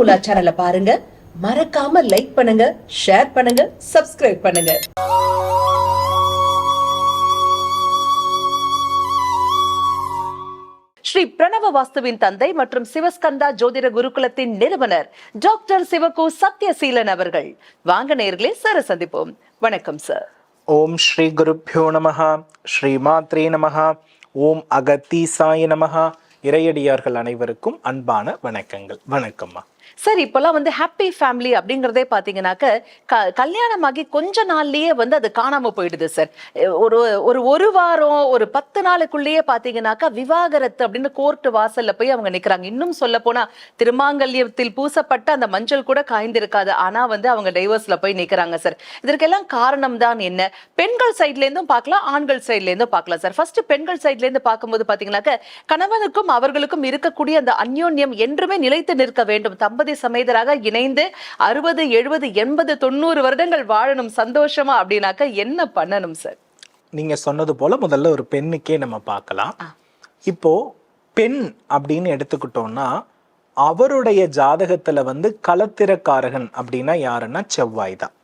உலா சேனலை பாருங்க. மறக்காம லைக் பண்ணுங்க ஷேர் பண்ணுங்க சப்ஸ்கிரைப் பண்ணுங்க. ஸ்ரீ பிரணவ வாஸ்துவின் தந்தை மற்றும் சிவஸ்கந்தா ஜோதிட குருகுலத்தின் நிறுவனர் டாக்டர் சிவகு சத்யசீலன் அவர்கள். வாங்க நேர்களே சார் சந்திப்போம். வணக்கம் சார் ஓம் ஸ்ரீ குருப்பியோ நமஹ ஸ்ரீ மாத்ரே நமஹ ஓம் அகத்தீசாய நமஹ. இறையடியார்கள் அனைவருக்கும் அன்பான வணக்கங்கள். வணக்கம்மா. சார் இப்பெல்லாம் வந்து ஹாப்பி ஃபேமிலி அப்படிங்கறதே பாத்தீங்கன்னாக்க க- கல்யாணமாகி கொஞ்ச நாள்லயே வந்து அது காணாம போயிடுது சார். ஒரு ஒரு ஒரு வாரம் ஒரு பத்து நாளுக்குள்ளேயே பாத்தீங்கன்னாக்கா விவாகரத்து அப்படின்னு கோர்ட் வாசல்ல போய் அவங்க நிக்கிறாங்க. இன்னும் சொல்ல போனா திருமாங்கல்யத்தில் பூசப்பட்ட அந்த மஞ்சள் கூட காய்ந்திருக்காது. ஆனா வந்து அவங்க டைவர்ஸ்ல போய் நிக்கிறாங்க சார். இதற்கெல்லாம் காரணம் தான் என்ன? பெண்கள் சைட்லேருந்தும் பார்க்கலாம் ஆண்கள் சைட்லேருந்தும் பார்க்கலாம் சார். ஃபர்ஸ்ட் பெண்கள் சைட்லேருந்து பார்க்கும்போது பார்த்தீங்கன்னாக்க கணவனுக்கும் அவர்களுக்கும் இருக்கக்கூடிய அந்த அந்யோன்யம் என்றுமே நிலைத்து நிற்க வேண்டும். தம்பதி சமேதராக இணைந்து அறுபது எழுபது எண்பது தொண்ணூறு வருடங்கள் வாழணும். சந்தோஷமா அப்படின்னாக்க என்ன பண்ணணும் சார் நீங்க சொன்னது போல முதல்ல ஒரு பெண்ணுக்கே நம்ம பார்க்கலாம். இப்போ பெண் அப்படின்னு எடுத்துக்கிட்டோம்னா அவருடைய ஜாதகத்துல வந்து களத்திரக்காரகன் அப்படின்னா யாருன்னா செவ்வாய் தான்.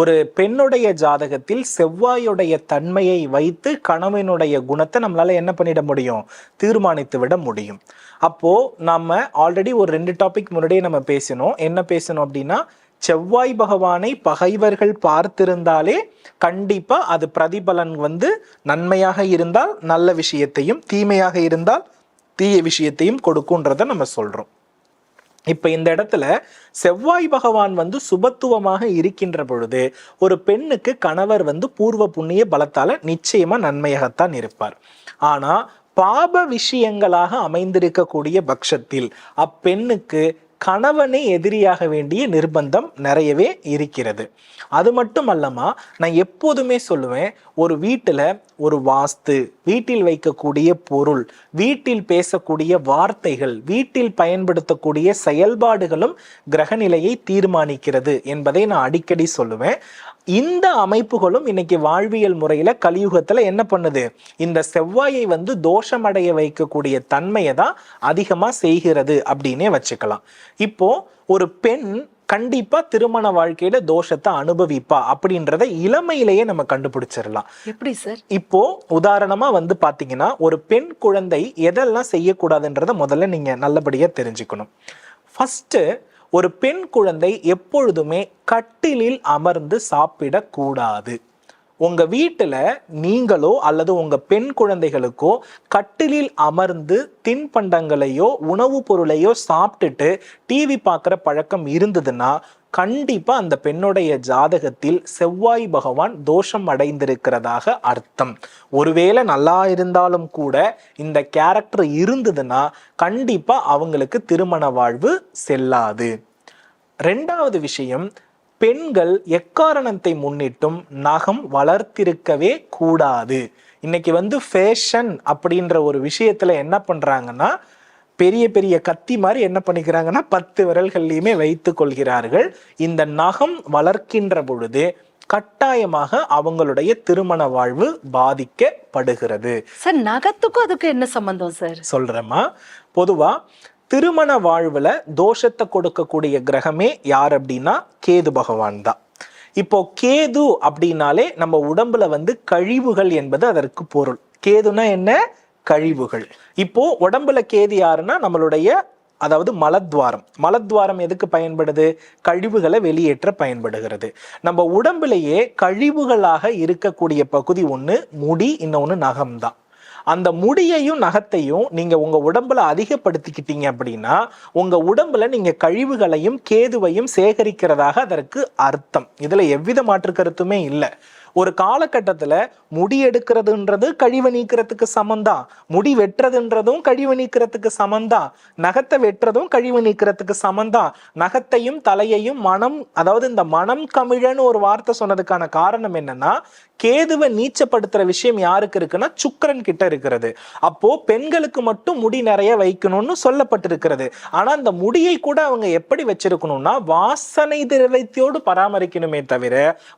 ஒரு பெண்ணுடைய ஜாதகத்தில் செவ்வாயுடைய தன்மையை வைத்து கணவனுடைய குணத்தை நம்மளால என்ன பண்ணிட முடியும்? தீர்மானித்து விட முடியும். அப்போ நம்ம ஆல்ரெடி ஒரு ரெண்டு டாபிக் முன்னாடியே நம்ம பேசினோம். என்ன பேசணும் அப்படின்னா செவ்வாய் பகவானை பகைவர்கள் பார்த்திருந்தாலே கண்டிப்பா அது பிரதிபலன் வந்து நன்மையாக இருந்தால் நல்ல விஷயத்தையும் தீமையாக இருந்தால் தீய விஷயத்தையும் கொடுக்குன்றத நம்ம சொல்றோம். இப்போ இந்த இடத்துல செவ்வாய் பகவான் வந்து சுபத்துவமாக இருக்கின்ற பொழுது ஒரு பெண்ணுக்கு கணவர் வந்து பூர்வ புண்ணிய பலத்தால நிச்சயமா நன்மையாகத்தான் இருப்பார். ஆனா பாப விஷயங்களாக அமைந்திருக்கக்கூடிய பட்சத்தில் அப்பெண்ணுக்கு கணவனை எதிரியாக வேண்டிய நிர்பந்தம் நிறையவே இருக்கிறது. அது மட்டும் அல்லமா நான் எப்போதுமே சொல்லுவேன் ஒரு வீட்டில் ஒரு வாஸ்து வீட்டில் வைக்கக்கூடிய பொருள் வீட்டில் பேசக்கூடிய வார்த்தைகள் வீட்டில் பயன்படுத்தக்கூடிய செயல்பாடுகளும் கிரகநிலையை தீர்மானிக்கிறது என்பதை நான் அடிக்கடி சொல்லுவேன். இந்த அமைப்புகளும் இன்னைக்கு வாழ்வியல் முறையில கலியுகத்துல என்ன பண்ணுது? இந்த செவ்வாயை வந்து தோஷமடைய வைக்கக்கூடிய தன்மையை தான் அதிகமா செய்கிறது அப்படின்னே வச்சுக்கலாம். இப்போ ஒரு பெண் கண்டிப்பா திருமண வாழ்க்கையில தோஷத்தை அனுபவிப்பா அப்படின்றத இளமையிலேயே நம்ம கண்டுபிடிச்சிடலாம். எப்படி சார்? இப்போ உதாரணமா வந்து பாத்தீங்கன்னா ஒரு பெண் குழந்தை எதெல்லாம் செய்யக்கூடாதுன்றத முதல்ல நீங்க நல்லபடியா தெரிஞ்சுக்கணும். ஃபர்ஸ்ட் ஒரு பெண் குழந்தை எப்பொழுதுமே கட்டிலில் அமர்ந்து சாப்பிடக்கூடாது. உங்க வீட்டுல நீங்களோ அல்லது உங்க பெண் குழந்தைகளுக்கோ கட்டிலில் அமர்ந்து தின்பண்டங்களையோ உணவுப் பொருளையோ சாப்பிட்டுட்டு டிவி பார்க்குற பழக்கம் இருந்ததுன்னா கண்டிப்பாக அந்த பெண்ணுடைய ஜாதகத்தில் செவ்வாய் பகவான் தோஷம் அடைந்திருக்கிறதாக அர்த்தம். ஒருவேளை நல்லா இருந்தாலும் கூட இந்த கேரக்டர் இருந்ததுன்னா கண்டிப்பாக அவங்களுக்கு திருமண வாழ்வு செல்லாது. ரெண்டாவது விஷயம் பெண்கள் எக்காரணத்தை முன்னிட்டும் நகம் வளர்த்திருக்கவே கூடாது. இன்னைக்கு வந்து ஃபேஷன் அப்படின்ற ஒரு விஷயத்துல என்ன பண்றாங்கன்னா பெரிய பெரிய கத்தி மாதிரி என்ன பண்ணிக்கிறாங்கன்னா பத்து விரல்கள்லையுமே வைத்து கொள்கிறார்கள். இந்த நகம் வளர்க்கின்ற பொழுது கட்டாயமாக அவங்களுடைய திருமண வாழ்வு பாதிக்கப்படுகிறது. சார் நகத்துக்கும் அதுக்கும் என்ன சம்பந்தம் சார்? சொல்றேம்மா. பொதுவா திருமண வாழ்வுல தோஷத்தை கொடுக்கக்கூடிய கிரகமே யார் அப்படின்னா கேது பகவான் தான். இப்போ கேது அப்படின்னாலே நம்ம உடம்புல வந்து கழிவுகள் என்பது அதற்கு பொருள். கேதுனா என்ன? கழிவுகள். இப்போ உடம்புல கேது யாருன்னா நம்மளுடைய அதாவது மலத்வாரம். மலத்வாரம் எதுக்கு பயன்படுது? கழிவுகளை வெளியேற்ற பயன்படுகிறது. நம்ம உடம்புலேயே கழிவுகளாக இருக்கக்கூடிய பகுதி ஒன்று முடி இன்னொன்று நகம்தான். அந்த முடியையும் நகத்தையும் நீங்கள் உங்கள் உடம்புல அதிகப்படுத்திக்கிட்டீங்க அப்படின்னா உங்கள் உடம்புல நீங்கள் கழிவுகளையும் கேதுவையும் சேகரிக்கிறதாக அதற்கு அர்த்தம். இதில் எவ்வித மாற்று கருத்துமே இல்லை. ஒரு காலகட்டத்தில் முடி எடுக்கிறதுன்றது கழிவு நீக்கிறதுக்கு சமந்தான் முடி வெட்டுறதுன்றதும் கழிவு நீக்கிறதுக்கு சமந்தான் நகத்தை வெட்டுறதும் கழிவு நீக்கிறதுக்கு சமந்தான் நகத்தையும் தலையையும் மனம் அதாவது இந்த மனம் கமிழன்னு ஒரு வார்த்தை சொன்னதுக்கான காரணம் என்னன்னா கேதுவை நீச்சப்படுத்துற விஷயம் யாருக்கு இருக்குன்னா சுக்கரன் கிட்ட இருக்கிறது. அப்போ பெண்களுக்கு மட்டும் முடி நிறைய வைக்கணும்னு சொல்லப்பட்டிருக்கிறது. ஆனா அந்த முடியை கூட அவங்க எப்படி வச்சிருக்கணும்னா வாசனை திரவியத்தோடு பராமரிக்கணுமே தவிர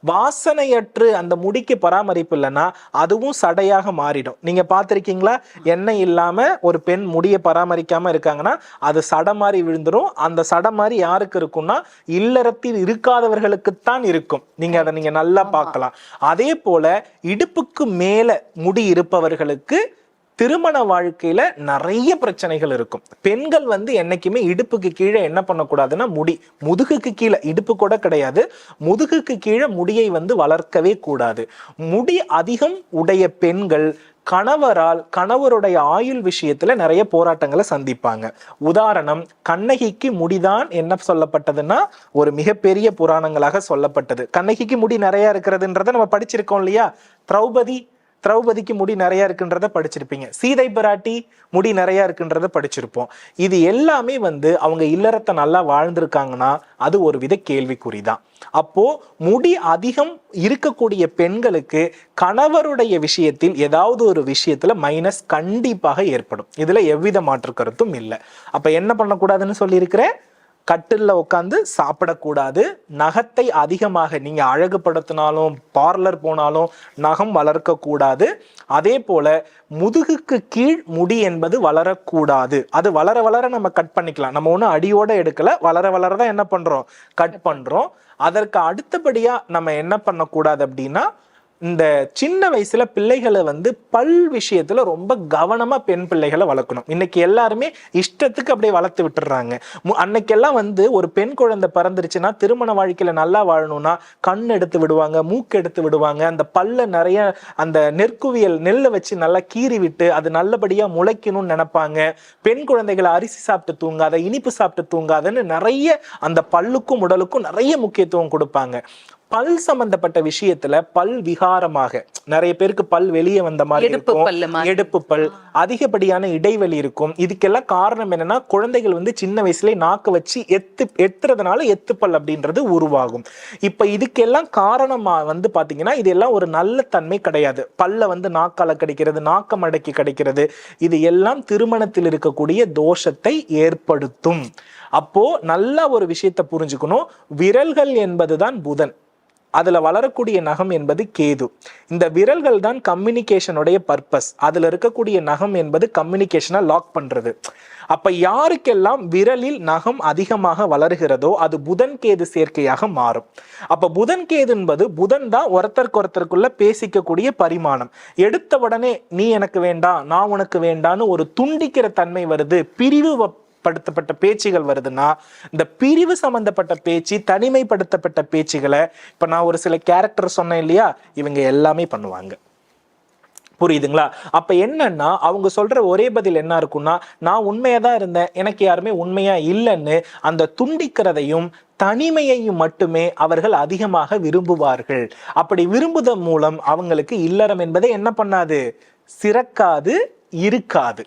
வாசனையற்று அந்த முடிக்கு பராமரிப்பு இல்லைன்னா அதுவும் சடையாக மாறிடும். நீங்க பார்த்திருக்கீங்களா? எண்ணெய் இல்லாம ஒரு பெண் முடியை பராமரிக்காம இருக்காங்கன்னா அது சடை மாதிரி விழுந்துரும். அந்த சடை மாதிரி யாருக்கு இருக்கும்னா இல்லறத்தில் இருக்காதவர்களுக்குத்தான் இருக்கும். நீங்க அதை நீங்க நல்லா பார்க்கலாம். அதே போல இடுப்புக்கு மேல முடி இருப்பவர்களுக்கு திருமண வாழ்க்கையில நிறைய பிரச்சனைகள் இருக்கும். பெண்கள் வந்து என்னைக்குமே இடுப்புக்கு கீழே என்ன பண்ணக்கூடாதுன்னா முடி. முதுகுக்கு கீழே இடுப்பு கூட கிடையாது. முதுகுக்கு கீழே முடியை வந்து வளர்க்கவே கூடாது. முடி அதிகம் உடைய பெண்கள் கணவரால் கணவருடைய ஆயுள் விஷயத்துல நிறைய போராட்டங்களை சந்திப்பாங்க. உதாரணம் கண்ணகிக்கு முடிதான் என்ன சொல்லப்பட்டதுன்னா ஒரு மிகப்பெரிய புராணங்களாக சொல்லப்பட்டது. கண்ணகிக்கு முடி நிறைய இருக்கிறதுன்றத நம்ம படிச்சிருக்கோம் இல்லையா? திரௌபதி திரௌபதிக்கு முடி நிறையா இருக்குன்றத படிச்சிருப்பீங்க. சீதை பிராட்டி முடி நிறையா இருக்குன்றத படிச்சிருப்போம். இது எல்லாமே வந்து அவங்க இல்லறத்தை நல்லா வாழ்ந்திருக்காங்கன்னா அது ஒரு வித கேள்விக்குறி தான் அப்போ முடி அதிகம் இருக்கக்கூடிய பெண்களுக்கு கணவருடைய விஷயத்தில் ஏதாவது ஒரு விஷயத்துல மைனஸ் கண்டிப்பாக ஏற்படும். இதுல எவ்வித மாற்று கருத்தும் இல்லை. அப்ப என்ன பண்ணக்கூடாதுன்னு சொல்லியிருக்கிறேன் கட்டிலில் உட்காந்து சாப்பிடக்கூடாது. நகத்தை அதிகமாக நீங்கள் அழகுபடுத்தினாலும் பார்லர் போனாலும் நகம் வளர்க்கக்கூடாது. அதே போல் முதுகுக்கு கீழ் முடி என்பது வளரக்கூடாது. அது வளர வளர நம்ம கட் பண்ணிக்கலாம். நம்ம ஒன்றும் அடியோடு எடுக்கலை. வளர வளர தான் என்ன பண்ணுறோம் கட் பண்ணுறோம் அதற்கு அடுத்தபடியாக நம்ம என்ன பண்ணக்கூடாது அப்படின்னா இந்த சின்ன வயசுல பிள்ளைகளை வந்து பல் விஷயத்துல ரொம்ப கவனமா பெண் பிள்ளைகளை வளர்க்கணும். இன்னைக்கு எல்லாருமே இஷ்டத்துக்கு அப்படியே வளர்த்து விட்டுறாங்க. மு- அன்னைக்கெல்லாம் வந்து ஒரு பெண் குழந்தை பிறந்துருச்சுன்னா திருமண வாழ்க்கையில நல்லா வாழணும்னா கண் எடுத்து விடுவாங்க மூக்கு எடுத்து விடுவாங்க. அந்த பல்ல நிறைய அந்த நெற்குவியல் நெல்லை வச்சு நல்லா கீறி விட்டு அது நல்லபடியா முளைக்கணும்னு நினைப்பாங்க. பெண் குழந்தைகளை அரிசி சாப்பிட்டு தூங்காத இனிப்பு சாப்பிட்டு தூங்காதன்னு நிறைய அந்த பல்லுக்கும் உடலுக்கும் நிறைய முக்கியத்துவம் கொடுப்பாங்க. பல் சம்பந்தப்பட்ட விஷயத்துல பல் விகாரமாக நிறைய பேருக்கு பல் வெளியே வந்த மாதிரி எடுப்பு இருக்கும். எடுப்பு பல். அதிகப்படியான இடைவெளி இருக்கும். இதுக்கெல்லாம் காரணம் என்னன்னா குழந்தைகள் வந்து சின்ன வயசுலயே நாக்கு வச்சு எத்து எத்துறதுனால எத்துப்பல் அப்படின்றது உருவாகும். இப்ப இதுக்கெல்லாம் காரணமா வந்து பாத்தீங்கன்னா இதெல்லாம் ஒரு நல்ல தன்மை கிடையாது. பல்ல வந்து நாக்கால கிடைக்கிறது நாக்கம் அடக்கி கிடைக்கிறது. இது எல்லாம் திருமணத்தில் இருக்கக்கூடிய தோஷத்தை ஏற்படுத்தும். அப்போ நல்ல ஒரு விஷயத்தை புரிஞ்சுக்கணும். விரல்கள் என்பதுதான் புதன். அதில் வளரக்கூடிய நகம் என்பது கேது. இந்த விரல்கள் தான் கம்யூனிகேஷனுடைய பர்பஸ் அதில் இருக்கக்கூடிய நகம் என்பது கம்யூனிகேஷனை லாக் பண்ணுறது அப்போ யாருக்கெல்லாம் விரலில் நகம் அதிகமாக வளர்கிறதோ அது புதன் கேது சேர்க்கையாக மாறும். அப்போ புதன் கேது என்பது புதன் தான் ஒருத்தருக்கு ஒருத்தருக்குள்ள பேசிக்கக்கூடிய பரிமாணம். எடுத்த உடனே நீ எனக்கு வேண்டாம் நான் உனக்கு வேண்டான்னு ஒரு துண்டிக்கிற தன்மை வருது பிரிவு படுத்தப்பட்ட பேச்சுகள் வருதுன்னா இந்த பிரிவு சம்பந்தப்பட்ட பேச்சு தனிமைப்படுத்தப்பட்ட பேச்சுகளை இப்போ நான் ஒரு சில கேரக்டர் சொன்னேன் இல்லையா? இவங்க எல்லாமே பண்ணுவாங்க. புரியுதுங்களா? அப்ப என்னன்னா அவங்க சொல்ற ஒரே பதில் என்ன இருக்கும்னா நான் உண்மையா தான் இருந்தேன் எனக்கு யாருமே உண்மையா இல்லைன்னு அந்த துண்டிக்கிறதையும் தனிமையையும் மட்டுமே அவர்கள் அதிகமாக விரும்புவார்கள். அப்படி விரும்புதன் மூலம் அவங்களுக்கு இல்லறம் என்பதை என்ன பண்ணாது? சிறக்காது இருக்காது.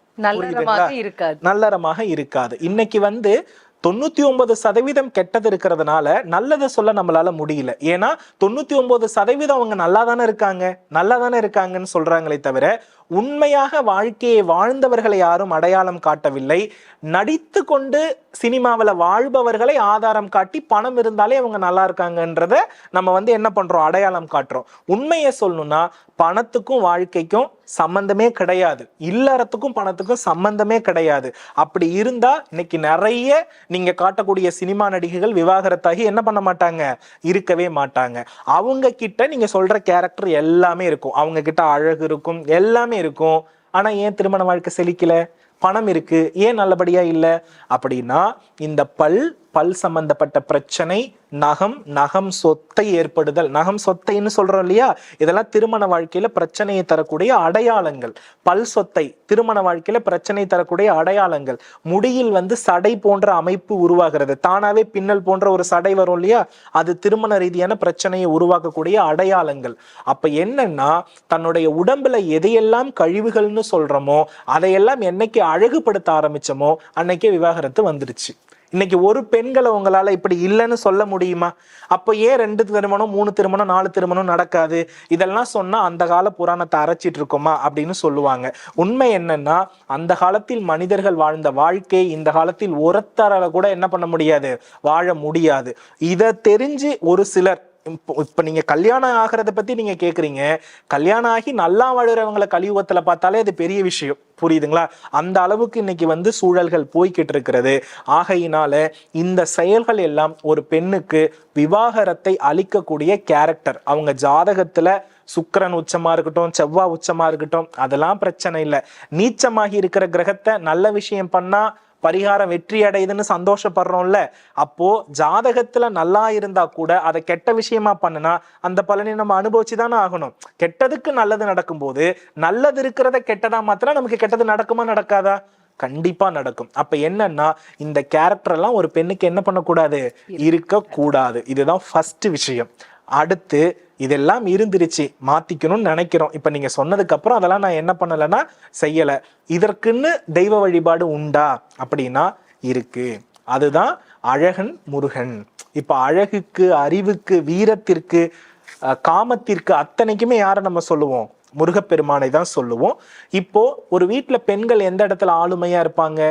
நல்லறமாக இருக்காது. இன்னைக்கு வந்து தொண்ணூத்தி ஒன்பது சதவீதம் கெட்டது இருக்கிறதுனால நல்லதை சொல்ல நம்மளால முடியல. ஏன்னா தொண்ணூத்தி ஒன்பது சதவீதம் அவங்க நல்லா தானே இருக்காங்க. நல்லா தானே இருக்காங்கன்னு சொல்றாங்களே தவிர உண்மையாக வாழ்க்கையை வாழ்ந்தவர்களை யாரும் அடையாளம் காட்டவில்லை. நடித்து கொண்டு சினிமாவில் வாழ்பவர்களை ஆதாரம் காட்டி பணம் இருந்தாலே அவங்க நல்லா இருக்காங்கன்றத நம்ம வந்து என்ன பண்ணுறோம் அடையாளம் காட்டுறோம். உண்மையை சொல்லணும்னா பணத்துக்கும் வாழ்க்கைக்கும் சம்பந்தமே கிடையாது. இல்லறத்துக்கும் பணத்துக்கும் சம்பந்தமே கிடையாது. அப்படி இருந்தால் இன்னைக்கு நிறைய நீங்கள் காட்டக்கூடிய சினிமா நடிகைகள் விவாகரத்தாகி என்ன பண்ண மாட்டாங்க? இருக்கவே மாட்டாங்க. அவங்க கிட்ட நீங்கள் சொல்கிற கேரக்டர் எல்லாமே இருக்கும். அவங்க கிட்ட அழகு இருக்கும். எல்லாமே இருக்கும். ஆனா ஏன் திருமண வாழ்க்கை செழிக்கல? பணம் இருக்கு. ஏன் நல்லபடியா இல்ல? அப்படின்னா இந்த பல் பல் சம்பந்தப்பட்ட பிரச்சனை நகம் நகம் சொத்தை ஏற்படுதல். நகம் சொத்தைன்னு சொல்றோம் இல்லையா? இதெல்லாம் திருமண வாழ்க்கையில பிரச்சனையை தரக்கூடிய அடையாளங்கள். பல் சொத்தை திருமண வாழ்க்கையில பிரச்சனை தரக்கூடிய அடையாளங்கள். முடியில் வந்து சடை போன்ற அமைப்பு உருவாகிறது. தானாவே பின்னல் போன்ற ஒரு சடை வரும் இல்லையா? அது திருமண ரீதியான பிரச்சனையை உருவாக்கக்கூடிய அடையாளங்கள். அப்ப என்னன்னா தன்னுடைய உடம்புல எதையெல்லாம் கழிவுகள்னு சொல்றோமோ அதையெல்லாம் என்னைக்கு அழகுபடுத்த ஆரம்பிச்சோமோ அன்னைக்கே விவாகரத்து வந்துருச்சு. இன்னைக்கு ஒரு பெண்களை உங்களால இப்படி இல்லைன்னு சொல்ல முடியுமா? அப்போ ஏன் ரெண்டு திருமணம் மூணு திருமணம் நாலு திருமணம் நடக்காது? இதெல்லாம் சொன்னா அந்த கால புராணத்தை அரைச்சிட்டு இருக்கோமா? அப்படின்னு சொல்லுவாங்க. உண்மை என்னன்னா அந்த காலத்தில் மனிதர்கள் வாழ்ந்த வாழ்க்கை இந்த காலத்தில் ஒருத்தரால கூட என்ன பண்ண முடியாது? வாழ முடியாது. இதை தெரிஞ்சு ஒரு சிலர் இப்போ இப்போ நீங்கள் கல்யாணம் ஆகிறத பற்றி நீங்கள் கேட்குறீங்க கல்யாணம் ஆகி நல்லா வாழ்கிறவங்களை கலியுகத்தில் பார்த்தாலே அது பெரிய விஷயம். புரியுதுங்களா? அந்த அளவுக்கு இன்னைக்கு வந்து சூழல்கள் போய்கிட்டு இருக்கிறது. ஆகையினால இந்த செயல்கள் எல்லாம் ஒரு பெண்ணுக்கு விவாகரத்தை அளிக்கக்கூடிய கேரக்டர் அவங்க ஜாதகத்துல சுக்கரன் உச்சமா இருக்கட்டும் செவ்வாய் உச்சமா இருக்கட்டும் அதெல்லாம் பிரச்சனை இல்லை. நீச்சமாகி இருக்கிற கிரகத்தை நல்ல விஷயம் பண்ணா பரிகாரம் வெற்றி அடையுதுன்னு சந்தோஷப்படுறோம்ல. அப்போ ஜாதகத்துல நல்லா இருந்தா கூட அதை கெட்ட விஷயமா பண்ணுனா அந்த பலனை நம்ம அனுபவிச்சு தானே ஆகணும். கெட்டதுக்கு நல்லது நடக்கும்போது நல்லது இருக்கிறத கெட்டதா மாத்திரம் நமக்கு கெட்டது நடக்குமா நடக்காதா? கண்டிப்பா நடக்கும். அப்ப என்னன்னா இந்த கேரக்டர் எல்லாம் ஒரு பெண்ணுக்கு என்ன பண்ணக்கூடாது? இருக்க கூடாது இதுதான் ஃபர்ஸ்ட் விஷயம். அடுத்து இதெல்லாம் இருந்துருச்சு மாத்திக்கணும்னு நினைக்கிறோம். இப்ப நீங்க சொன்னதுக்கு அப்புறம் அதெல்லாம் நான் என்ன பண்ணலைன்னா செய்யல. இதற்குன்னு தெய்வ வழிபாடு உண்டா? அப்படின்னா இருக்கு. அதுதான் அழகன் முருகன். இப்ப அழகுக்கு அறிவுக்கு வீரத்திற்கு காமத்திற்கு அத்தனைக்குமே யாரை நம்ம சொல்லுவோம்? முருகப்பெருமானை தான் சொல்லுவோம். இப்போ ஒரு வீட்டில் பெண்கள் எந்த இடத்துல ஆளுமையா இருப்பாங்க?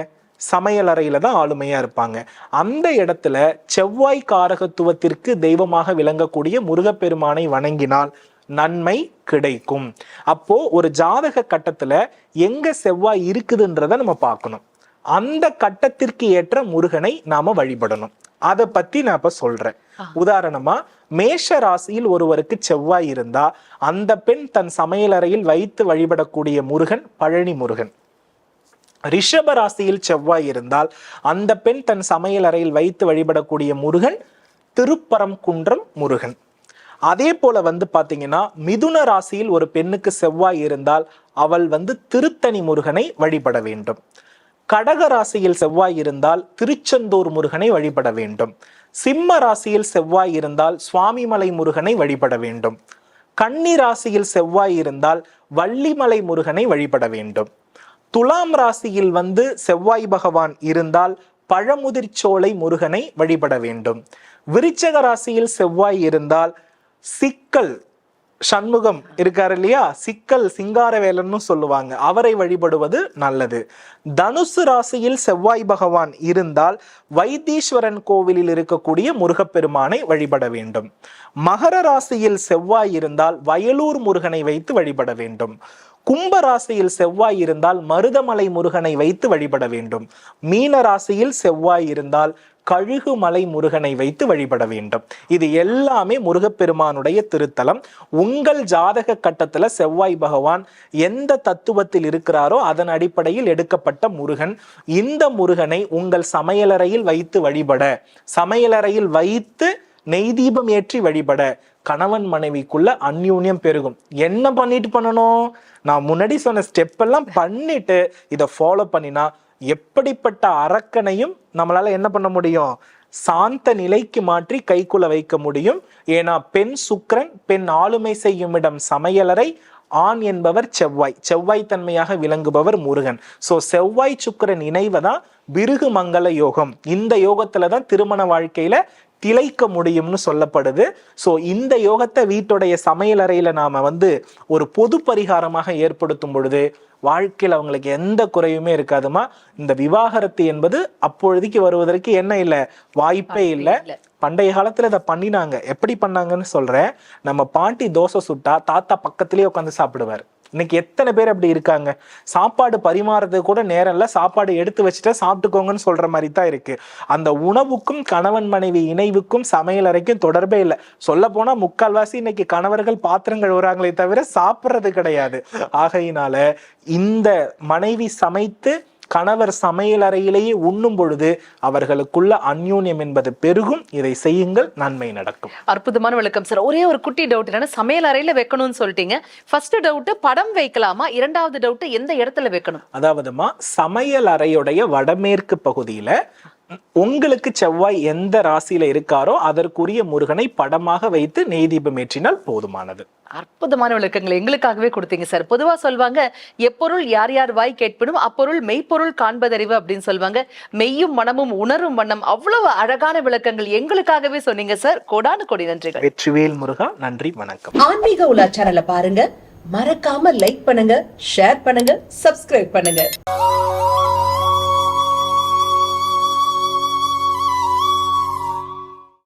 சமையல் அறையில தான் ஆளுமையா இருப்பாங்க. அந்த இடத்துல செவ்வாய் காரகத்துவத்திற்கு தெய்வமாக விளங்கக்கூடிய முருகப்பெருமானை வணங்கினால் நன்மை கிடைக்கும். அப்போ ஒரு ஜாதக கட்டத்துல எங்க செவ்வாய் இருக்குதுன்றத நம்ம பார்க்கணும். அந்த கட்டத்திற்கு ஏற்ற முருகனை நாம வழிபடணும். அதை பத்தி நான் இப்ப சொல்றேன். உதாரணமா மேஷ ராசியில் ஒருவருக்கு செவ்வாய் இருந்தா அந்த பெண் தன் சமையலறையில் வைத்து வழிபடக்கூடிய முருகன் பழனி முருகன். ரிஷப ராசியில் செவ்வாய் இருந்தால் அந்த பெண் தன் சமையல் அறையில் வைத்து வழிபடக்கூடிய முருகன் திருப்பரம் குன்றம் முருகன். அதே போல வந்து பாத்தீங்கன்னா மிதுன ராசியில் ஒரு பெண்ணுக்கு செவ்வாய் இருந்தால் அவள் வந்து திருத்தணி முருகனை வழிபட வேண்டும். கடக ராசியில் செவ்வாய் இருந்தால் திருச்செந்தூர் முருகனை வழிபட வேண்டும். சிம்ம ராசியில் செவ்வாய் இருந்தால் சுவாமிமலை முருகனை வழிபட வேண்டும். கன்னி ராசியில் செவ்வாய் இருந்தால் வள்ளிமலை முருகனை வழிபட வேண்டும். துலாம் ராசியில் வந்து செவ்வாய் பகவான் இருந்தால் பழமுதிர்ச்சோலை முருகனை வழிபட வேண்டும். விருச்சக ராசியில் செவ்வாய் இருந்தால் சிக்கல் சண்முகம் இருக்கார் இல்லையா? சிக்கல் சிங்காரவேலன்னு சொல்லுவாங்க. அவரை வழிபடுவது நல்லது. தனுசு ராசியில் செவ்வாய் பகவான் இருந்தால் வைத்தீஸ்வரன் கோவிலில் இருக்கக்கூடிய முருகப்பெருமானை வழிபட வேண்டும். மகர ராசியில் செவ்வாய் இருந்தால் வயலூர் முருகனை வைத்து வழிபட வேண்டும். கும்ப ராசியில் செவ்வாய் இருந்தால் மருதமலை முருகனை வைத்து வழிபட வேண்டும். மீன ராசியில் செவ்வாய் இருந்தால் கழுகு மலை முருகனை வைத்து வழிபட வேண்டும். இது எல்லாமே முருகப்பெருமானுடைய திருத்தலம். உங்கள் ஜாதக கட்டத்துல செவ்வாய் பகவான் எந்த தத்துவத்தில் இருக்கிறாரோ அதன் அடிப்படையில் எடுக்கப்பட்ட முருகன். இந்த முருகனை உங்கள் சமையலறையில் வைத்து வழிபட சமையலறையில் வைத்து நெய் தீபம் ஏற்றி வழிபட கணவன் மனைவிக்குள்ள அந்யூன்யம் பெருகும். என்ன பண்ணிட்டு பண்ணணும்? நான் முன்னாடி சொன்ன ஸ்டெப் எல்லாம் பண்ணிட்டு இதை ஃபாலோ பண்ணினா எப்படிப்பட்ட அரக்கனையும் நம்மளால என்ன பண்ண முடியும்? சாந்த நிலைக்கு மாற்றி கைக்குள்ள வைக்க முடியும். ஏன்னா பெண் சுக்கிரன் பெண் ஆளுமை செய்யும் இடம் சமையலறை ஆண் என்பவர் செவ்வாய். செவ்வாய் தன்மையாக விளங்குபவர் முருகன். சோ செவ்வாய் சுக்கிரன் இணைவதான் பிருகு மங்கள யோகம். இந்த யோகத்துல தான் திருமண வாழ்க்கையில திளைக்க முடியும்னு சொல்லப்படுது. ஸோ இந்த யோகத்தை வீட்டுடைய சமையல் அறையில நாம வந்து ஒரு பொது பரிகாரமாக ஏற்படுத்தும் பொழுது வாழ்க்கையில் அவங்களுக்கு எந்த குறையுமே இருக்காதுமா? இந்த விவாகரத்து என்பது அப்பொழுதைக்கு வருவதற்கு என்ன இல்லை வாய்ப்பே இல்லை. பண்டைய காலத்துல இதை பண்ணினாங்க. எப்படி பண்ணாங்கன்னு சொல்றேன். நம்ம பாட்டி தோசை சுட்டா தாத்தா பக்கத்திலேயே உட்காந்து சாப்பிடுவார். இன்னைக்கு எத்தனை பேர் அப்படி இருக்காங்க? சாப்பாடு பரிமாறது கூட நேரம் இல்லை. சாப்பாடு எடுத்து வச்சுட்டு சாப்பிட்டுக்கோங்கன்னு சொல்ற மாதிரி தான் இருக்கு. அந்த உணவுக்கும் கணவன் மனைவி இணைவுக்கும் சமையல் அறைக்கும் தொடர்பே இல்லை. சொல்ல போனா முக்கால்வாசி இன்னைக்கு கணவர்கள் பாத்திரங்கள் வராங்களே தவிர சாப்பிட்றது கிடையாது. ஆகையினால இந்த மனைவி சமைத்து கணவர் சமையல் அறையிலேயே உண்ணும் பொழுது அவர்களுக்குள்ள அந்யோன்யம் என்பது பெருகும். இதை செய்யுங்கள் நன்மை நடக்கும். அற்புதமான விளக்கம் சார். ஒரே ஒரு குட்டி டவுட் என்னன்னா சமையல் அறையில வைக்கணும்னு சொல்லிட்டீங்க. ஃபர்ஸ்ட் டவுட் படம் வைக்கலாமா? இரண்டாவது டவுட் எந்த இடத்துல வைக்கணும்? அதாவதுமா சமையல் அறையுடைய வடமேற்கு பகுதியில உங்களுக்கு செவ்வாய் எந்த ராசியில இருக்காரோ அதற்குரிய முருகனை படமாக வைத்து நெய் தீபம் ஏற்றினால் போதுமானது. அற்புதமான விளக்கங்களை எங்களுக்காகவே கொடுத்தீங்க சார். பொதுவா சொல்வாங்க எப்பொருள் யார் யார் வாய் கேட்பினும் அப்பொருள் மெய்ப்பொருள் காண்பதறிவு அப்படின்னு சொல்லுவாங்க மெய்யும் மனமும் உணரும் வண்ணம் அவ்வளவு அழகான விளக்கங்கள் எங்களுக்காகவே சொன்னீங்க சார். கொடானு கொடி நன்றிகள். வெற்றிவேல் முருகா நன்றி வணக்கம். ஆன்மீக உலா சேனலை பாருங்க. மறக்காம லைக் பண்ணுங்க ஷேர் பண்ணுங்க சப்ஸ்கிரைப் பண்ணுங்க.